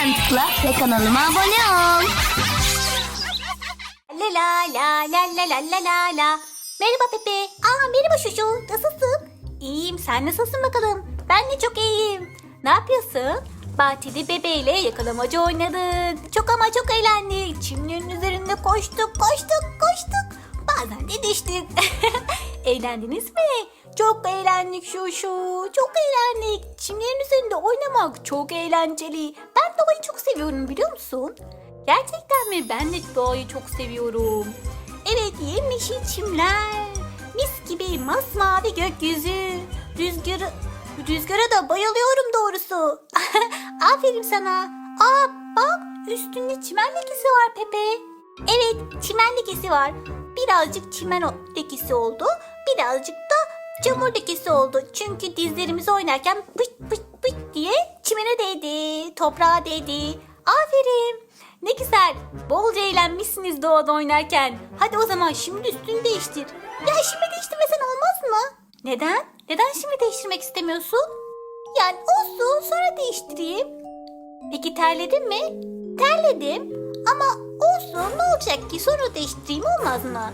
hemen tıkla ve kanalıma abone ol. La la la la la la la la la. Merhaba Pepe. Aa merhaba Şuşu. Nasılsın? İyiyim. Sen nasılsın bakalım? Ben de çok iyiyim. Ne yapıyorsun? Bahçede bebeğiyle yakalamaca oynadık. Çok ama çok eğlendik. Çimlerin üzerinde koştuk, koştuk, koştuk. Bazen de düştük. Eğlendiniz mi? Çok eğlendik Şuşu. Çok eğlendik. Çimlerin üzerinde oynamak çok eğlenceli. Doğayı çok seviyorum biliyor musun? Gerçekten mi? Ben de doğayı çok seviyorum. Evet yemyeşil çimler. Mis gibi masmavi gökyüzü. Rüzgarı, rüzgara da bayılıyorum doğrusu. Aferin sana. Aa bak üstünde çimen lekesi var Pepe. Evet çimen lekesi var. Birazcık çimen lekesi oldu. Birazcık da çamur lekesi oldu. Çünkü dizlerimizi oynarken pıt pıt pıt diye çimene değdi. Toprağa değdi. Aferin. Ne güzel. Bolca eğlenmişsiniz doğada oynarken. Hadi o zaman şimdi üstünü değiştir. Ya şimdi değiştirmesen olmaz mı? Neden? Neden şimdi değiştirmek istemiyorsun? Yani olsun sonra değiştireyim. Peki terledin mi? Terledim. Ama olsun ne olacak ki sonra değiştireyim olmaz mı?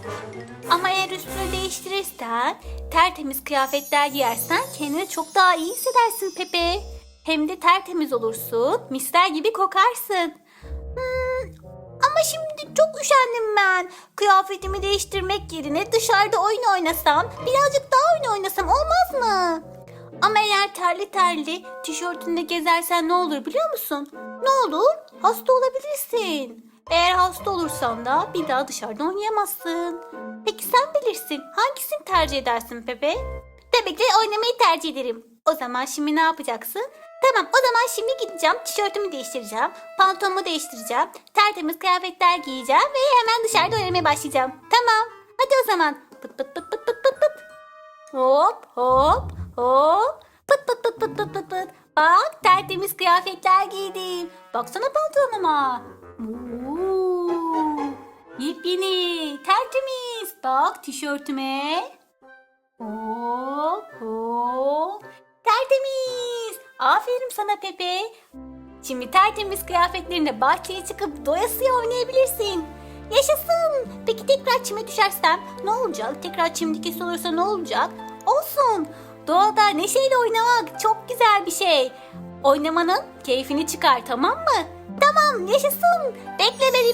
Ama eğer üstünü değiştirirsen, tertemiz kıyafetler giyersen kendini çok daha iyi hissedersin Pepe. Hem de tertemiz olursun, misler gibi kokarsın. Hmm, ama şimdi çok üşendim ben. Kıyafetimi değiştirmek yerine dışarıda oyun oynasam, birazcık daha oyun oynasam olmaz mı? Ama eğer terli terli tişörtünde gezersen ne olur biliyor musun? Ne olur? Hasta olabilirsin. Eğer hasta olursan da bir daha dışarıda oynayamazsın. Peki sen bilirsin. Hangisini tercih edersin Pepe? Tabii ki oynamayı tercih ederim. O zaman şimdi ne yapacaksın? Tamam o zaman şimdi gideceğim. Tişörtümü değiştireceğim. Pantolonumu değiştireceğim. Tertemiz kıyafetler giyeceğim ve hemen dışarıda oynamaya başlayacağım. Tamam. Hadi o zaman. Pıt pıt pıt pıt pıt pıt pıt. Hop hop hop. Pıt pıt pıt pıt pıt pıt pıt. Bak tertemiz kıyafetler giydim. Baksana pantolonuma. Oo, yepyeni tertemiz. Bak tişörtüme. Hop hop. Aferin sana Pepe. Şimdi tertemiz kıyafetlerinde bahçeye çıkıp doyasıya oynayabilirsin. Yaşasın. Peki tekrar çime düşersem ne olacak? Tekrar çimdikesi olursa ne olacak? Olsun. Doğada neşeyle oynamak çok güzel bir şey. Oynamanın keyfini çıkar tamam mı? Tamam yaşasın. Bekle beni.